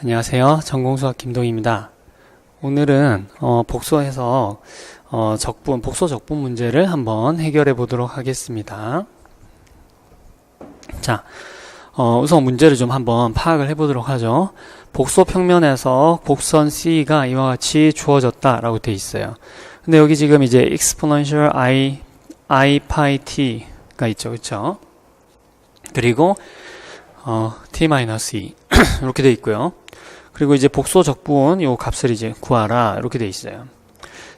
안녕하세요. 전공수학 김동희입니다. 오늘은 어, 복소해서 어, 적분, 복소 적분 문제를 한번 해결해 보도록 하겠습니다. 자, 어, 우선 문제를 좀 한번 파악을 해 보도록 하죠. 복소 평면에서 곡선 C가 이와 같이 주어졌다라고 돼 있어요. 근데 여기 지금 이제 exponential i i pi t가 있죠, 그렇죠? 그리고 어, t-2 이렇게 돼 있고요. 그리고 이제 복소 적분 요 값을 이제 구하라 이렇게 돼 있어요.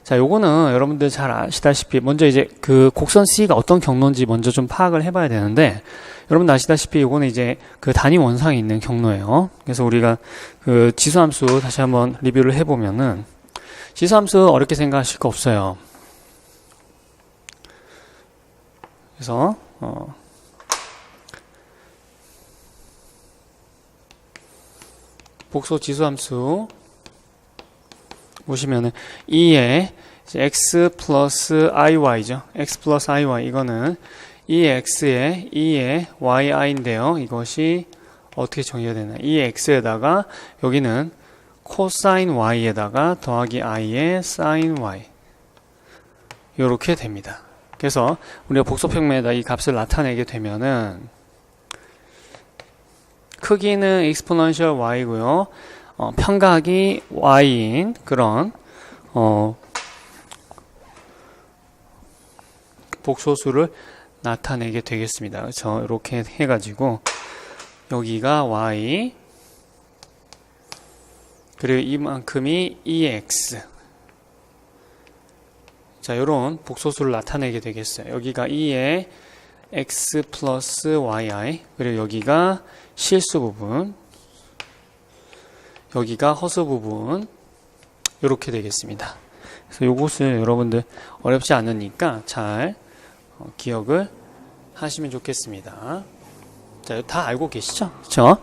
자, 요거는 여러분들 잘 아시다시피 먼저 이제 그 곡선 C가 어떤 경로인지 먼저 좀 파악을 해봐야 되는데 여러분 아시다시피 요거는 이제 그 단위 원상에 있는 경로예요. 그래서 우리가 그 지수함수 다시 한번 리뷰를 해보면은 지수함수 어렵게 생각하실 거 없어요. 그래서 어, 복소 지수함수 보시면은 2에 x 플러스 iy죠. x 플러스 iy 이거는 2x에 2에 yi인데요. 이것이 어떻게 정의가 되나? 2x에다가 여기는 코사인 y에다가 더하기 i의 사인 y 이렇게 됩니다. 그래서 우리가 복소평면에다 이 값을 나타내게 되면은 크기는 exponential y고요. 어, 평각이 y인 그런 어, 복소수를 나타내게 되겠습니다. 그렇죠? 이렇게 해가지고 여기가 y 그리고 이만큼이 ex 자, 이런 복소수를 나타내게 되겠어요. 여기가 2의 x 플러스 yi 그리고 여기가 실수 부분 여기가 허수 부분 이렇게 되겠습니다. 그래서 이것을 여러분들 어렵지 않으니까 잘 어, 기억을 하시면 좋겠습니다. 자, 다 알고 계시죠? 그렇죠?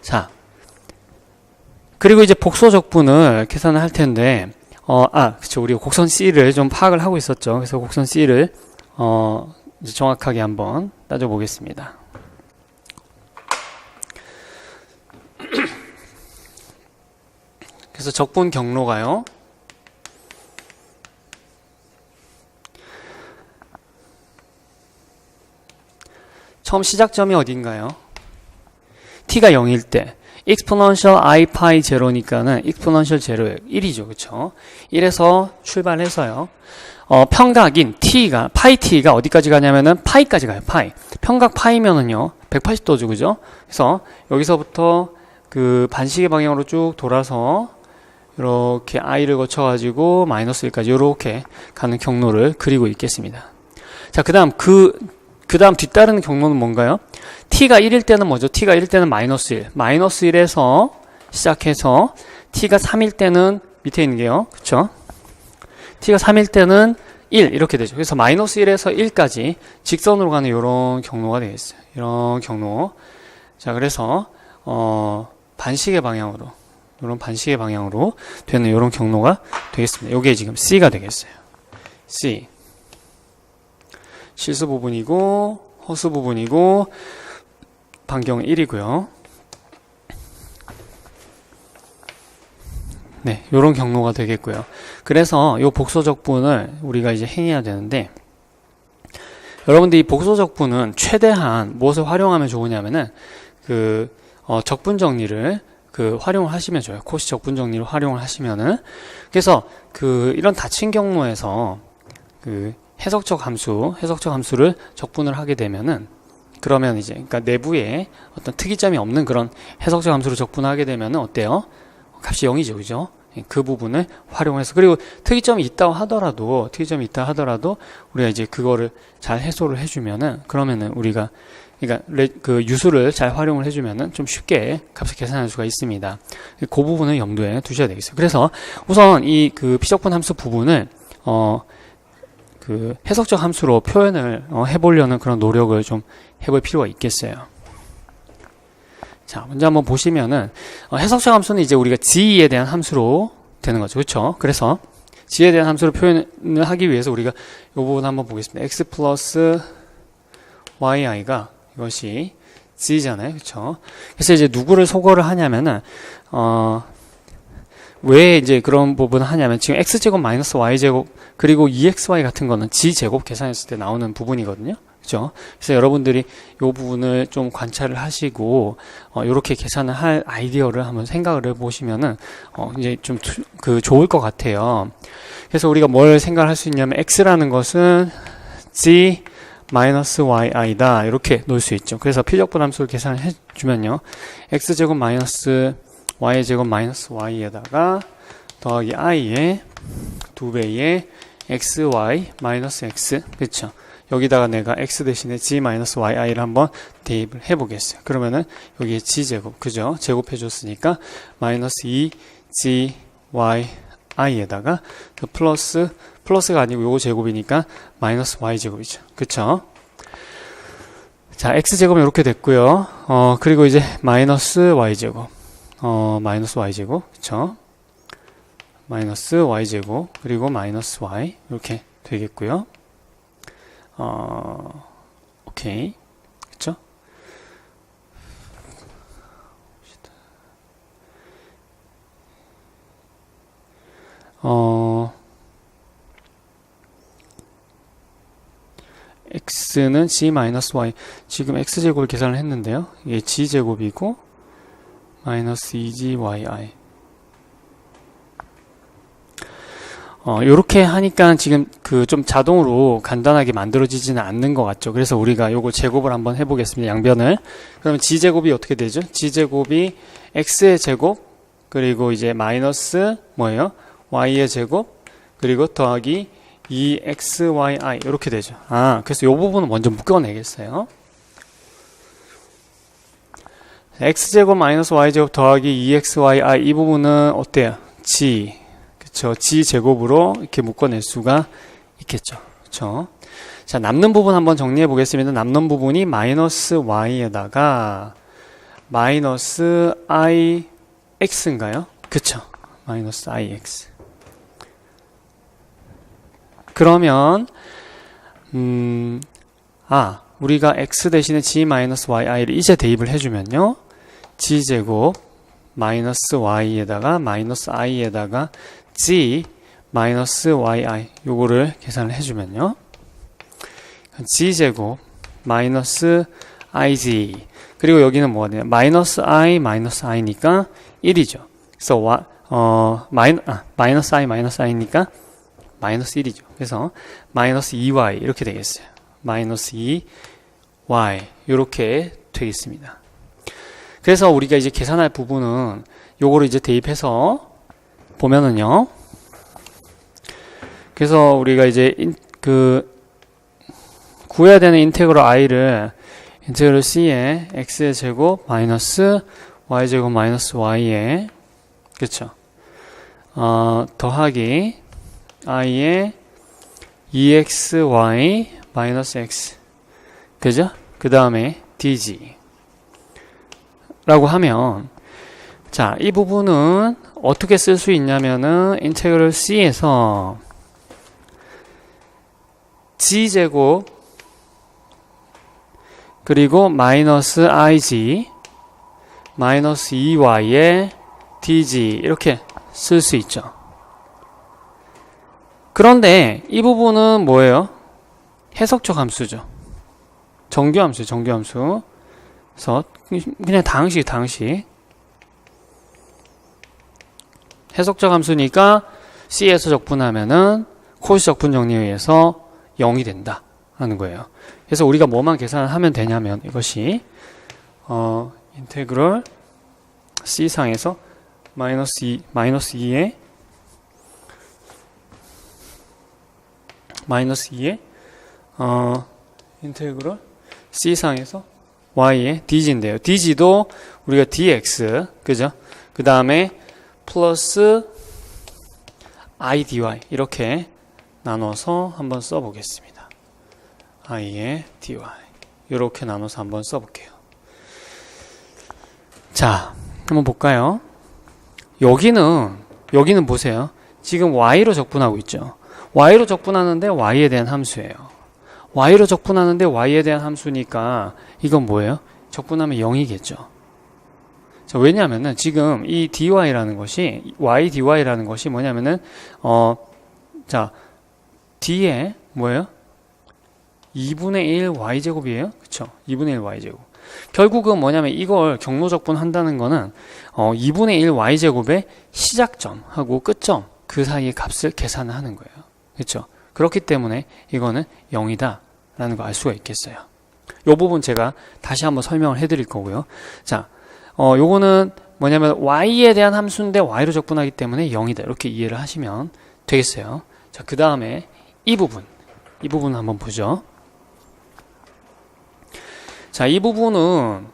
자, 그리고 이제 복소 적분을 계산을 할 텐데 어, 아, 그쵸. 우리 곡선 C를 좀 파악을 하고 있었죠. 그래서 곡선 C를 어, 정확하게 한번 따져보겠습니다. 그래서 적분 경로가요. 처음 시작점이 어딘가요? t가 0일 때 exponential i pi 제로니까는 exponential 제로예요. 1이죠. 그쵸? 1에서 출발해서요. 어, 평각인 t가 파이 t가 어디까지 가냐면은 파이까지 가요. 파이. 평각 파이면은요. 180도죠. 그죠? 그래서 여기서부터 그 반시계 방향으로 쭉 돌아서 이렇게 i를 거쳐 가지고 마이너스 1까지 이렇게 가는 경로를 그리고 있겠습니다. 자, 그 다음 그 그 다음 뒤따르는 경로는 뭔가요? t가 1일 때는 뭐죠? t가 1일 때는 마이너스 1. 마이너스 1에서 시작해서 t가 3일 때는 밑에 있는 게요. 그렇죠? t가 3일 때는 1 이렇게 되죠. 그래서 마이너스 1에서 1까지 직선으로 가는 이런 경로가 되겠어요. 이런 경로. 자, 그래서 어 반시계 방향으로 이런 반시계 방향으로 되는 이런 경로가 되겠습니다. 이게 지금 C가 되겠어요. C. 실수 부분이고 허수 부분이고 반경 1이고요. 네, 이런 경로가 되겠고요. 그래서 이 복소적분을 우리가 이제 행해야 되는데 여러분들 이 복소적분은 최대한 무엇을 활용하면 좋으냐면은 그 어, 적분 정리를 그 활용을 하시면 좋아요. 코시 적분 정리를 활용을 하시면은 그래서 그 이런 닫힌 경로에서 그 해석적 함수, 해석적 함수를 적분을 하게 되면은 그러면 이제 그러니까 내부에 어떤 특이점이 없는 그런 해석적 함수를 적분하게 되면은 어때요? 값이 0이죠. 그죠? 그 부분을 활용해서 그리고 특이점이 있다고 하더라도 특이점이 있다 하더라도 우리가 이제 그거를 잘 해소를 해주면은 그러면은 우리가 그러니까 그 유수를 잘 활용을 해주면은 좀 쉽게 값을 계산할 수가 있습니다. 그 부분을 염두에 두셔야 되겠어요. 그래서 우선 이 그 피적분 함수 부분을 어 그 해석적 함수로 표현을 어 해보려는 그런 노력을 좀 해볼 필요가 있겠어요. 자, 먼저 한번 보시면은 어, 해석적 함수는 이제 우리가 g에 대한 함수로 되는 거죠. 그렇죠? 그래서 g에 대한 함수로 표현을 하기 위해서 우리가 이 부분 한번 보겠습니다. x 플러스 yi가 이것이 z잖아요. 그렇죠? 그래서 이제 누구를 소거를 하냐면은 어, 왜 이제 그런 부분을 하냐면 지금 x제곱 마이너스 y제곱 그리고 2xy 같은 거는 g제곱 계산했을 때 나오는 부분이거든요. 그죠? 그래서 여러분들이 이 부분을 좀 관찰을 하시고 어, 이렇게 계산을 할 아이디어를 한번 생각을 해보시면은 어, 이제 좀 그 좋을 것 같아요. 그래서 우리가 뭘 생각을 할수 있냐면 x라는 것은 g 마이너스 yi다 이렇게 놓을 수 있죠. 그래서 필적분 함수를 계산을 해주면요, x 제곱 마이너스 y 제곱 마이너스 y에다가 더하기 i의 두 배의 xy 마이너스 x 그렇죠. 여기다가 내가 x 대신에 g 마이너스 yi를 한번 대입을 해보겠어요. 그러면은 여기에 g 제곱 그죠? 제곱해 줬으니까 마이너스 2 g y i에다가 그 플러스 플러스가 아니고 요거 제곱이니까 마이너스 y 제곱이죠. 그쵸? 자, x 제곱은 이렇게 됐고요. 어, 그리고 이제 마이너스 y 제곱. 어, 마이너스 y 제곱. 그쵸? 마이너스 y 제곱. 그리고 마이너스 y. 이렇게 되겠고요. 어, 오케이. 그쵸? 어, x는 g-y 지금 x제곱을 계산을 했는데요. 이게 g제곱이고 마이너스 2gyi 어, 요렇게 하니까 지금 그 좀 자동으로 간단하게 만들어지지는 않는 것 같죠. 그래서 우리가 요거 제곱을 한번 해보겠습니다. 양변을. 그러면 g제곱이 어떻게 되죠? G제곱이 x의 제곱 그리고 이제 마이너스 뭐예요? Y의 제곱 그리고 더하기 2xyi 이렇게 되죠. 아, 그래서 이 부분은 먼저 묶어내겠어요. x제곱 마이너스 y제곱 더하기 2xyi 이 부분은 어때요? g 그쵸 g 제곱으로 이렇게 묶어낼 수가 있겠죠. 그쵸 자 남는 부분 한번 정리해 보겠습니다. 남는 부분이 마이너스 y에다가 마이너스 i x인가요? 그쵸 마이너스 ix 그러면 음, 아 우리가 x 대신에 g-yi를 이제 대입을 해주면요. g제곱 마이너스 y에다가 마이너스 i에다가 g 마이너스 yi 요거를 계산을 해주면요. g제곱 마이너스 ig. 그리고 여기는 뭐냐? 마이너스 i 마이너스 i니까 1이죠. 그래서 와, 어, 마이, 아, 마이너스 i 마이너스 i니까 마이너스 1이죠. 그래서 마이너스 2y 이렇게 되겠어요. 마이너스 2y 이렇게 되겠습니다. 그래서 우리가 이제 계산할 부분은 요거를 이제 대입해서 보면은요. 그래서 우리가 이제 인, 그 구해야 되는 인테그럴 i를 인테그럴 c에 x의 제곱 마이너스 y 제곱 마이너스 y에 그렇죠. 어, 더하기 i의 exy 마이너스 x 그죠? 그 다음에 dg 라고 하면 자, 이 부분은 어떻게 쓸 수 있냐면은 인테그럴 c에서 g제곱 그리고 마이너스 ig 마이너스 2y의 dg 이렇게 쓸 수 있죠. 그런데 이 부분은 뭐예요? 해석적 함수죠. 정규 함수, 정규 함수. 그래서 그냥 당식, 당식. 해석적 함수니까 C에서 적분하면은 코시 적분 정리에 의해서 0이 된다. 하는 거예요. 그래서 우리가 뭐만 계산을 하면 되냐면 이것이 어 인테그럴 C상에서 마이너스 2, 마이너스 2의 마이너스 2의 어, 인테그럴 C상에서 Y의 DG인데요. DG도 우리가 DX, 그죠? 그 다음에 플러스 IDY 이렇게 나눠서 한번 써보겠습니다. I의 DY 이렇게 나눠서 한번 써볼게요. 자, 한번 볼까요? 여기는 여기는 보세요. 지금 Y로 적분하고 있죠. Y로 적분하는데 y에 대한 함수예요. y로 적분하는데 y에 대한 함수니까 이건 뭐예요? 적분하면 0이겠죠. 자, 왜냐하면은 지금 이 dy라는 것이 y dy라는 것이 뭐냐면은 어 자 d에 뭐예요? 2분의 1 y 제곱이에요. 그렇죠? 2분의 1 y 제곱. 결국은 뭐냐면 이걸 경로 적분한다는 거는 어 2분의 1 y 제곱의 시작점하고 끝점 그 사이의 값을 계산을 하는 거예요. 그렇죠? 그렇기 때문에 이거는 0이다 라는 거알 수가 있겠어요. 요 부분 제가 다시 한번 설명을 해 드릴 거고요. 자, 어, 요거는 뭐냐면 y에 대한 함수인데 y로 적분하기 때문에 0이다. 이렇게 이해를 하시면 되겠어요. 자, 그 다음에 이 부분. 이 부분 한번 보죠. 자, 이 부분은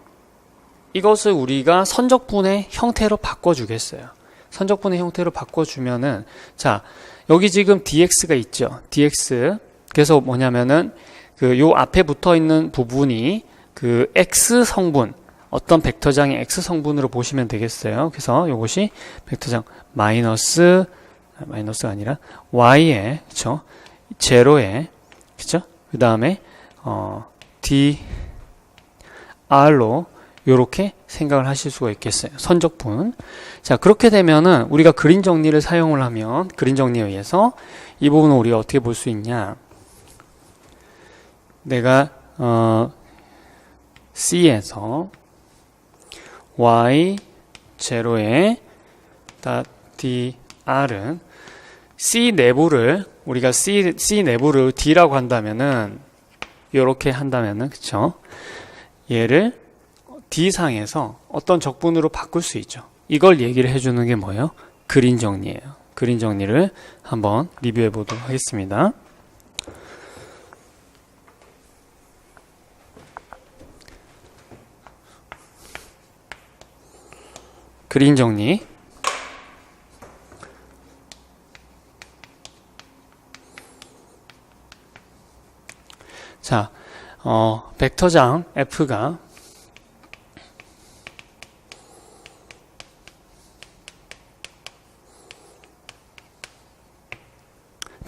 이것을 우리가 선적분의 형태로 바꿔주겠어요. 선적분의 형태로 바꿔주면은, 자, 여기 지금 dx가 있죠. dx. 그래서 뭐냐면은, 그 요 앞에 붙어 있는 부분이 그 x 성분, 어떤 벡터장의 x 성분으로 보시면 되겠어요. 그래서 이것이 벡터장 마이너스 마이너스가 아니라 y에 그쵸 제로에 그쵸 그 다음에 어 d r로 이렇게 생각을 하실 수가 있겠어요. 선적분. 자 그렇게 되면은 우리가 그림 정리를 사용을 하면 그림 정리에 의해서 이 부분을 우리가 어떻게 볼 수 있냐? 내가 어 C에서 y 제로에 dr은 c 내부를 우리가 c c 내부를 d라고 한다면은 이렇게 한다면은 그쵸? 얘를 d 상에서 어떤 적분으로 바꿀 수 있죠. 이걸 얘기를 해주는 게 뭐예요? 그린 정리예요. 그린 정리를 한번 리뷰해 보도록 하겠습니다. 그림 정리. 자, 어, 벡터장 F가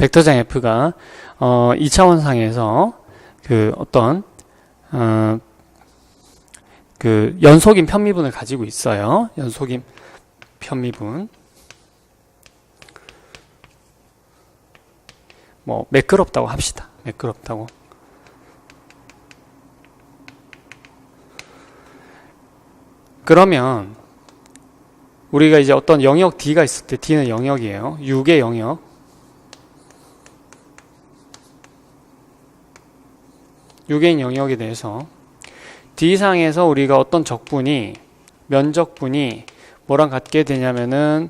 벡터장 F가 어, 2차원상에서 그 어떤 어, 그 연속인 편미분을 가지고 있어요. 연속인 편미분. 뭐 매끄럽다고 합시다. 매끄럽다고. 그러면 우리가 이제 어떤 영역 D가 있을 때 D는 영역이에요. 6의 영역. 육의 영역에 대해서 D상에서 우리가 어떤 적분이 면적분이 뭐랑 같게 되냐면은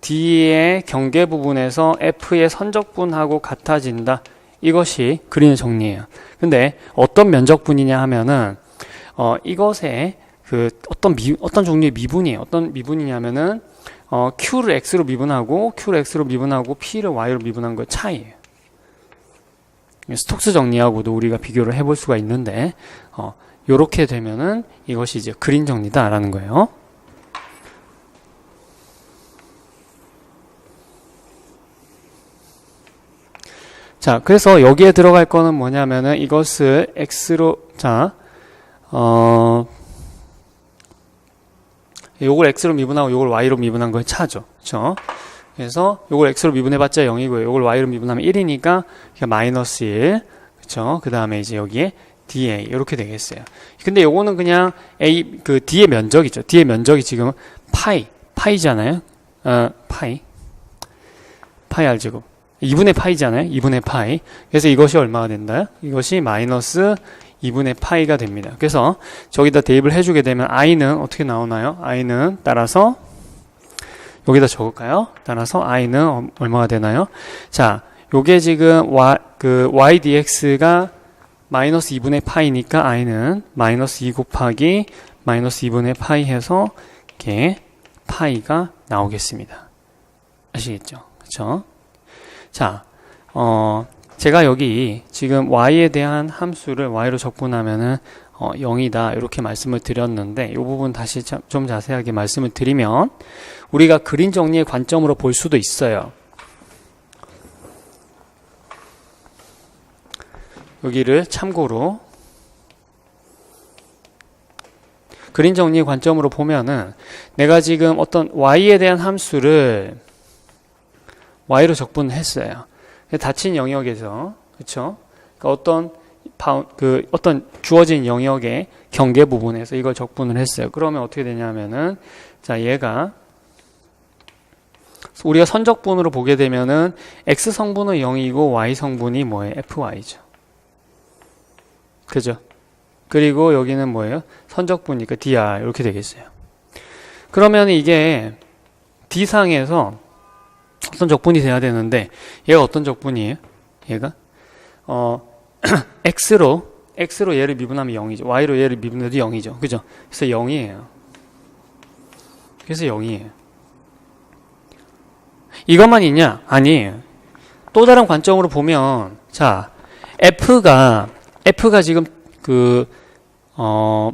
D의 경계 부분에서 F의 선적분하고 같아진다. 이것이 그림의 정리예요. 근데 어떤 면적분이냐 하면은 어 이것에 그 어떤 미, 어떤 종류의 미분이에요. 어떤 미분이냐면은 어 Q를 X로 미분하고 Q를 X로 미분하고 P를 Y로 미분한 거의 차이예요. 스톡스 정리하고도 우리가 비교를 해볼 수가 있는데 어 요렇게 되면은 이것이 이제 그린 정리다라는 거예요. 자, 그래서 여기에 들어갈 거는 뭐냐면은 이것을 x로 자, 어 요걸 x로 미분하고 요걸 y로 미분한 거의 차죠. 그렇죠? 그래서 요걸 x로 미분해봤자 0이고요. 요걸 y로 미분하면 1이니까 마이너스 1. 그렇죠? 그 다음에 이제 여기에 dA 이렇게 되겠어요. 근데 요거는 그냥 A 그 D의 면적이죠. D의 면적이 지금 파이 파이잖아요. 어, 파이 파이 r 제곱 2분의 파이잖아요. 2분의 파이. 그래서 이것이 얼마가 된다? 이것이 마이너스 2분의 파이가 됩니다. 그래서 저기다 대입을 해주게 되면 i는 어떻게 나오나요? i는 따라서 여기다 적을까요? 따라서 i는 얼마가 되나요? 자, 요게 지금 y, 그 y dx가 마이너스 2분의 파이니까 i는 마이너스 2 곱하기 마이너스 2분의 파이 해서 이렇게 파이가 나오겠습니다. 아시겠죠? 그쵸? 자, 어, 제가 여기 지금 y에 대한 함수를 y로 적분하면은 어, 0이다 이렇게 말씀을 드렸는데 이 부분 다시 좀 자세하게 말씀을 드리면 우리가 그림 정리의 관점으로 볼 수도 있어요. 여기를 참고로 그림 정리 관점으로 보면은 내가 지금 어떤 y에 대한 함수를 y로 적분했어요. 닫힌 영역에서 그렇죠? 그러니까 어떤 바운, 그 어떤 주어진 영역의 경계 부분에서 이걸 적분을 했어요. 그러면 어떻게 되냐면은 자 얘가 우리가 선적분으로 보게 되면은 x 성분은 0이고 y 성분이 뭐예요? fy죠. 그죠? 그리고 여기는 뭐예요? 선적분이니까 dr 이렇게 되겠어요. 그러면 이게 d상에서 어떤 적분이 돼야 되는데 얘가 어떤 적분이에요? 얘가 어 x로 x로 얘를 미분하면 0이죠. y로 얘를 미분해도 0이죠. 그죠? 그래서 0이에요. 그래서 0이에요. 이것만 있냐? 아니에요. 또 다른 관점으로 보면 자 f가 f가 지금 그 어,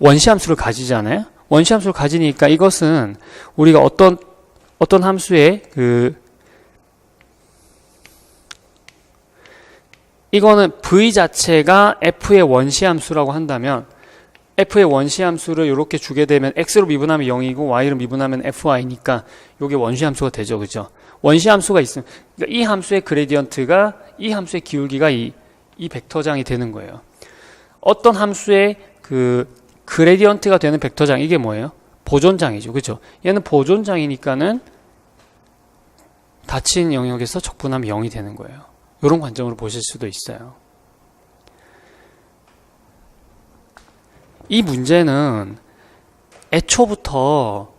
원시함수를 가지잖아요. 원시함수를 가지니까 이것은 우리가 어떤 어떤 함수의 그 이거는 v 자체가 f의 원시함수라고 한다면 f의 원시함수를 이렇게 주게 되면 x로 미분하면 0이고 y로 미분하면 fy니까 이게 원시함수가 되죠, 그죠? 원시함수가 있으면 그러니까 이 함수의 그레디언트가 이 함수의 기울기가 이, 이 벡터장이 되는 거예요. 어떤 함수의 그 그레디언트가 되는 벡터장 이게 뭐예요? 보존장이죠, 그죠? 얘는 보존장이니까는 닫힌 영역에서 적분하면 0이 되는 거예요. 이런 관점으로 보실 수도 있어요. 이 문제는 애초부터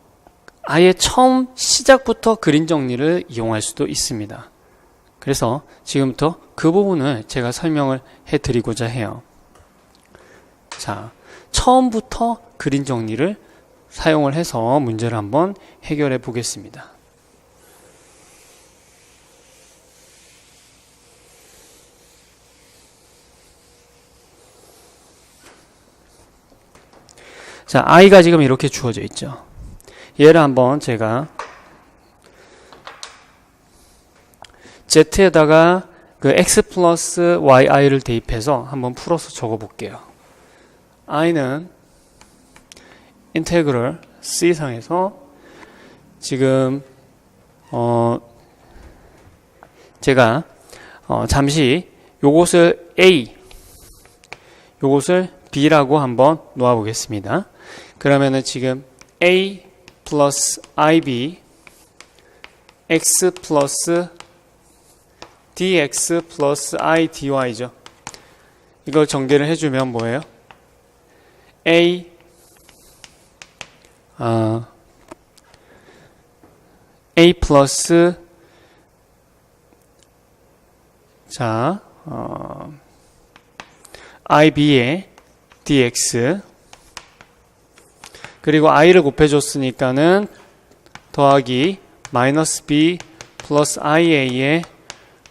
아예 처음 시작부터 그림 정리를 이용할 수도 있습니다. 그래서 지금부터 그 부분을 제가 설명을 해 드리고자 해요. 자, 처음부터 그림 정리를 사용을 해서 문제를 한번 해결해 보겠습니다. 자, i가 지금 이렇게 주어져 있죠. 얘를 한번 제가 z에다가 그 x 플러스 yi를 대입해서 한번 풀어서 적어 볼게요. i는 인테그럴 c상에서 지금 어 제가 어 잠시 요것을 a 요것을 b라고 한번 놓아 보겠습니다. 그러면은 지금 a 플러스 ib x 플러스 dx 플러스 i dy죠. 이걸 전개를 해주면 뭐예요? a 어, a 플러스 자 어, ib의 dx 그리고 i를 곱해줬으니까는 더하기 마이너스 b 플러스 ia의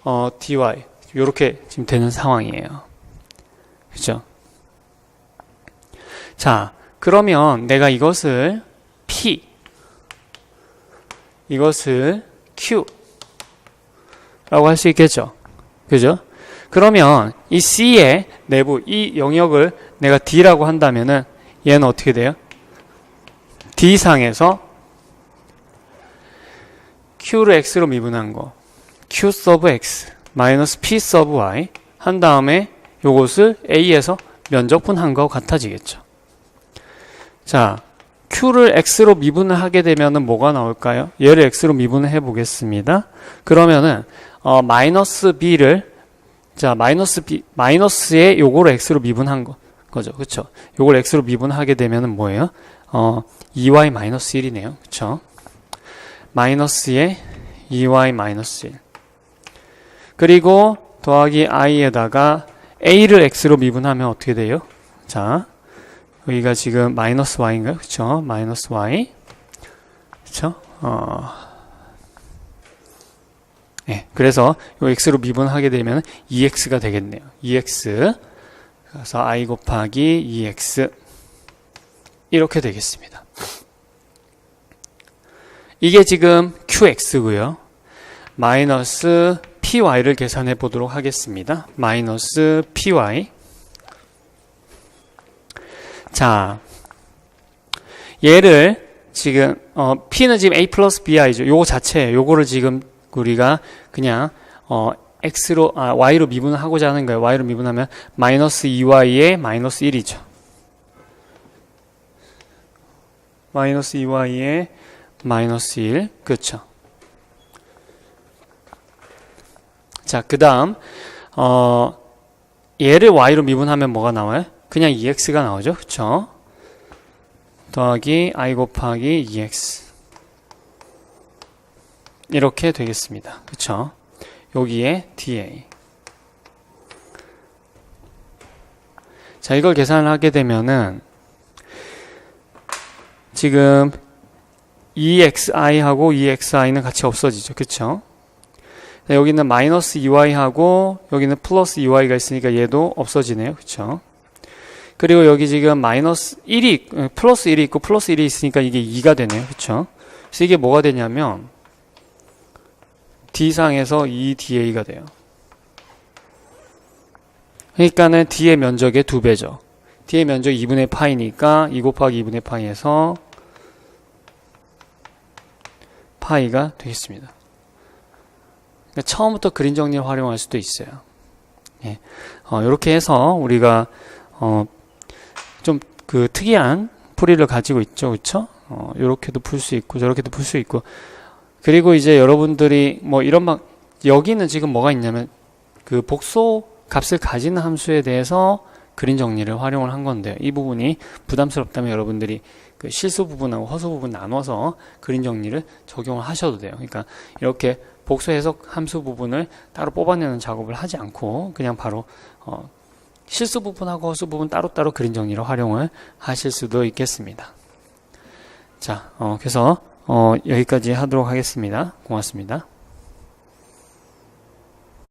어, dy 이렇게 지금 되는 상황이에요. 그죠? 자, 그러면 내가 이것을 p 이것을 q 라고 할 수 있겠죠. 그죠? 그러면 이 C의 내부 이 영역을 내가 D라고 한다면은 얘는 어떻게 돼요? D상에서 Q를 X로 미분한 거 Q 서브 X 마이너스 P 서브 Y 한 다음에 요것을 A에서 면적분한 거 같아지겠죠. 자, Q를 X로 미분을 하게 되면은 뭐가 나올까요? 얘를 X로 미분을 해 보겠습니다. 그러면은 어, 마이너스 B를 자, 마이너스 B, 마이너스에 요거를 X로 미분한 거, 거죠. 그쵸? 요걸 X로 미분하게 되면은 뭐예요? 어, 2y 마이너스 1이네요. 그쵸? 마이너스에 2y 마이너스 1. 그리고 더하기 i에다가 a를 x로 미분하면 어떻게 돼요? 자, 여기가 지금 마이너스 y인가요? 그쵸? 마이너스 y. 그쵸? 어, 네, 그래서 요 x로 미분하게 되면 2x가 되겠네요. 2x. 그래서 i 곱하기 2x. 이렇게 되겠습니다. 이게 지금 qx고요. 마이너스 py를 계산해 보도록 하겠습니다. 마이너스 py. 자, 얘를 지금 어, p는 지금 a 플러스 bi죠. 요거 자체예요. 요거를 지금 우리가 그냥 어, x로 아, y로 미분을 하고자 하는 거예요. y로 미분하면 마이너스 2y의 마이너스 1이죠. 마이너스 2y의 마이너스 1 그렇죠. 자, 그 다음 어, 얘를 y로 미분하면 뭐가 나와요? 그냥 2x가 나오죠. 그쵸? 더하기 i 곱하기 2x 이렇게 되겠습니다. 그쵸? 여기에 dA 자, 이걸 계산을 하게 되면은 지금 2xi하고 2xi는 같이 없어지죠. 그쵸? 네, 여기는 마이너스 2y하고 여기는 플러스 2y가 있으니까 얘도 없어지네요. 그쵸? 그리고 여기 지금 마이너스 1이 플러스 1이 있고 플러스 1이 있으니까 이게 2가 되네요. 그쵸? 그래서 이게 뭐가 되냐면 D상에서 2DA가 돼요. 그러니까는 D의 면적의 2배죠. D의 면적 2분의 파이니까 2 곱하기 2분의 파이에서 파이가 되겠습니다. 그러니까 처음부터 그림 정리를 활용할 수도 있어요. 예. 어, 이렇게 해서 우리가 어, 좀 그 특이한 풀이를 가지고 있죠, 그렇죠? 어, 이렇게도 풀 수 있고 저렇게도 풀 수 있고 그리고 이제 여러분들이 뭐 이런 막 여기는 지금 뭐가 있냐면 그 복소 값을 가지는 함수에 대해서 그림 정리를 활용을 한 건데요. 이 부분이 부담스럽다면 여러분들이 그 실수 부분하고 허수 부분 나눠서 그림 정리를 적용을 하셔도 돼요. 그러니까 이렇게 복수 해석 함수 부분을 따로 뽑아내는 작업을 하지 않고 그냥 바로 어, 실수 부분하고 허수 부분 따로따로 그림 정리를 활용을 하실 수도 있겠습니다. 자, 어, 그래서 어, 여기까지 하도록 하겠습니다. 고맙습니다.